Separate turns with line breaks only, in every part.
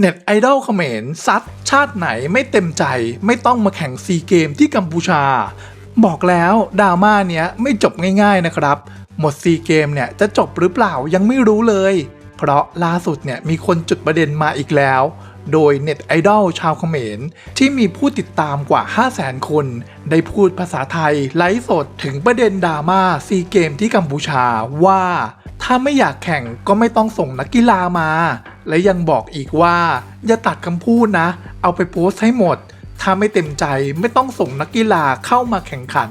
เน็ตไอดอลเขมรซัดชาติไหนไม่เต็มใจ ไม่ต้องมาแข่งซีเกมที่กัมพูชา บอกแล้วดราม่าเนี้ยไม่จบง่ายๆนะครับ หมดซีเกมเนี่ยจะจบหรือเปล่ายังไม่รู้เลย เพราะล่าสุดเนี่ยมีคนจุดประเด็นมาอีกแล้ว โดยเน็ตไอดอลชาวเขมร ที่มีผู้ติดตามกว่า 5 0 0 0 0 0 คน ได้พูดภาษาไทยไลฟ์สดถึงประเด็นดราม่าซีเกมที่กัมพูชาว่า ถ้าไม่อยากแข่งก็ไม่ต้องส่งนักกีฬามา และยังบอกอีกว่า อย่าตัดคำพูดนะ เอาไปโพสต์ให้หมด ถ้าไม่เต็มใจไม่ต้องส่งนักกีฬาเข้ามาแข่งขัน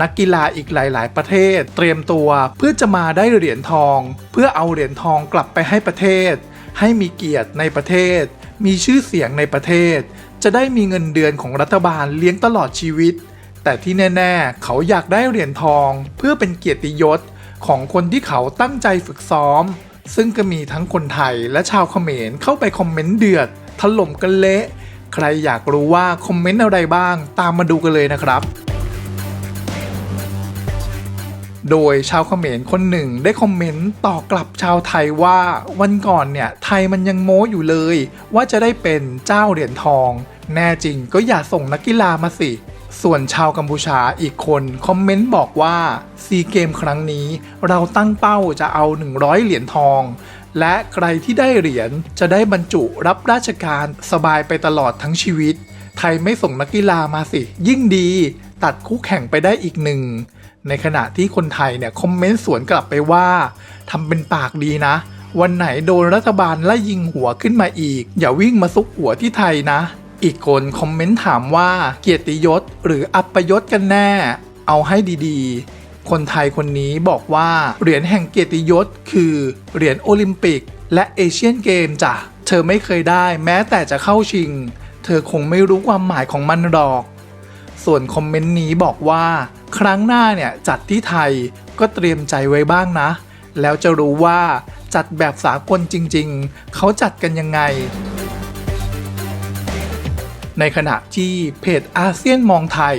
นักกีฬาอีกหลาย ๆ ประเทศ เตรียมตัวเพื่อจะมาได้เหรียญทอง เพื่อเอาเหรียญทองกลับไปให้ประเทศ ให้มีเกียรติในประเทศ มีชื่อเสียงในประเทศ จะได้มีเงินเดือนของรัฐบาลเลี้ยงตลอดชีวิต แต่ที่แน่ ๆ เขาอยากได้เหรียญทอง เพื่อเป็นเกียรติยศของคนที่เขาตั้งใจฝึกซ้อม ซึ่งก็มีทั้งคนไทยและชาวเขมรเข้าไปคอมเมนต์เดือด ถล่มกันเละ ใครอยากรู้ว่าคอมเมนต์อะไรบ้าง ตามมาดูกันเลยนะครับ โดยชาวเขมรคนหนึ่งได้คอมเมนต์ต่อกลับชาวไทยว่าวันก่อนเนี่ยไทยมันยังโม้อยู่เลย ว่าจะได้เป็นเจ้าเหรียญทอง แน่จริงก็อย่าส่งนักกีฬามาสิ ส่วนชาวกัมพูชาอีกคนคอมเมนต์บอกว่าซีเกมครั้งนี้เราตั้งเป้าจะเอา 100 เหรียญทอง และใครที่ได้เหรียญจะได้บรรจุรับราชการสบายไปตลอดทั้งชีวิต ไทยไม่ส่งนักกีฬามาสิ ยิ่งดีตัดคู่แข่งไปได้อีกหนึ่ง ในขณะที่คนไทยเนี่ยคอมเมนต์สวนกลับไปว่าทำเป็นปากดีนะ วันไหนโดนรัฐบาลไล่ยิงหัวขึ้นมาอีก อย่าวิ่งมาซุกหัวที่ไทยนะ อีกคนคอมเมนต์ถามว่าเกียรติยศหรืออัปยศกันแน่ เอาให้ดีๆ คนไทยคนนี้บอกว่าเหรียญแห่งเกียรติยศคือเหรียญโอลิมปิก และเอเชียนเกมจ้ะ เธอไม่เคยได้แม้แต่จะเข้าชิง เธอคงไม่รู้ความหมายของมันหรอก ส่วนคอมเมนต์นี้บอกว่า ครั้งหน้าเนี่ยจัดที่ไทยก็เตรียมใจไว้บ้างนะ แล้วจะรู้ว่าจัดแบบสากลจริง ๆ เขาจัดกันยังไง ในขณะที่เพจอาเซียนมองไทย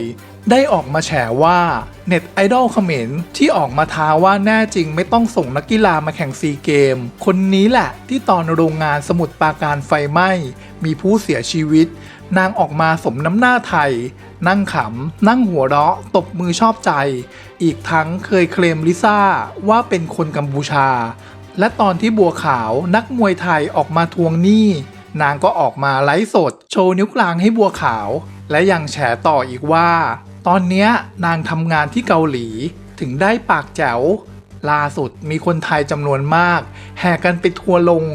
ได้ออกมาแฉว่าเน็ตไอดอลเขมรที่ออกมาท้าว่าแน่จริงไม่ต้องส่งนักกีฬามาแข่งซีเกม คนนี้แหละที่ตอนโรงงานสมุทรปราการไฟไหม้ มีผู้เสียชีวิต นางออกมาสมน้ำหน้าไทย นั่งขำ นั่งหัวเราะ ตบมือชอบใจ อีกทั้งเคยเคลมลิซ่าว่าเป็นคนกัมพูชา และตอนที่บัวขาวนักมวยไทยออกมาทวงหนี้ นางก็ออกมาไลฟ์สด โชว์นิ้วกลางให้บัวขาว และยังแฉต่ออีกว่า ตอนเนี้ยนางทำงานที่เกาหลีถึงได้ปากแจ๋วล่าสุดมีคนไทยจำนวนมาก แห่กันไปทัวร์ลง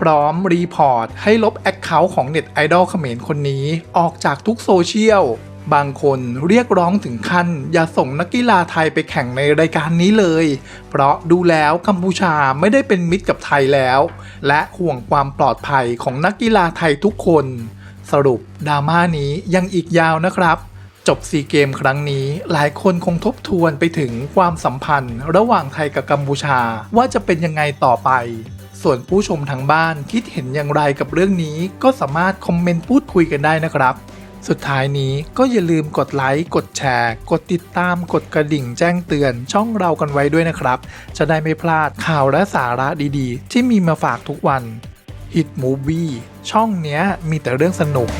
พร้อมรีพอร์ตให้ลบแอคเคาท์ของเน็ตไอดอลเขมรคนนี้ ออกจากทุกโซเชียล บางคนเรียกร้องถึงขั้น อย่าส่งนักกีฬาไทยไปแข่งในรายการนี้เลย เพราะดูแล้วกัมพูชาไม่ได้เป็นมิตรกับไทยแล้ว และห่วงความปลอดภัยของนักกีฬาไทยทุกคน สรุปดราม่านี้ยังอีกยาวนะครับ จบซีเกมครั้งนี้หลายคนคงทบทวนไปถึงความสัมพันธ์ ระหว่างไทยกับกัมพูชาว่าจะเป็นยังไงต่อไปส่วนผู้ชมทางบ้านคิดเห็นอย่างไรกับเรื่องนี้ก็สามารถคอมเมนต์พูดคุยกันได้นะครับ สุดท้ายนี้ก็อย่าลืมกดไลค์ กดแชร์ กดติดตาม กดกระดิ่งแจ้งเตือนช่องเรากันไว้ด้วยนะครับ จะได้ไม่พลาดข่าวและสาระดีๆ ที่มีมาฝากทุกวัน Hit Movie ช่องเนี้ยมีแต่เรื่องสนุก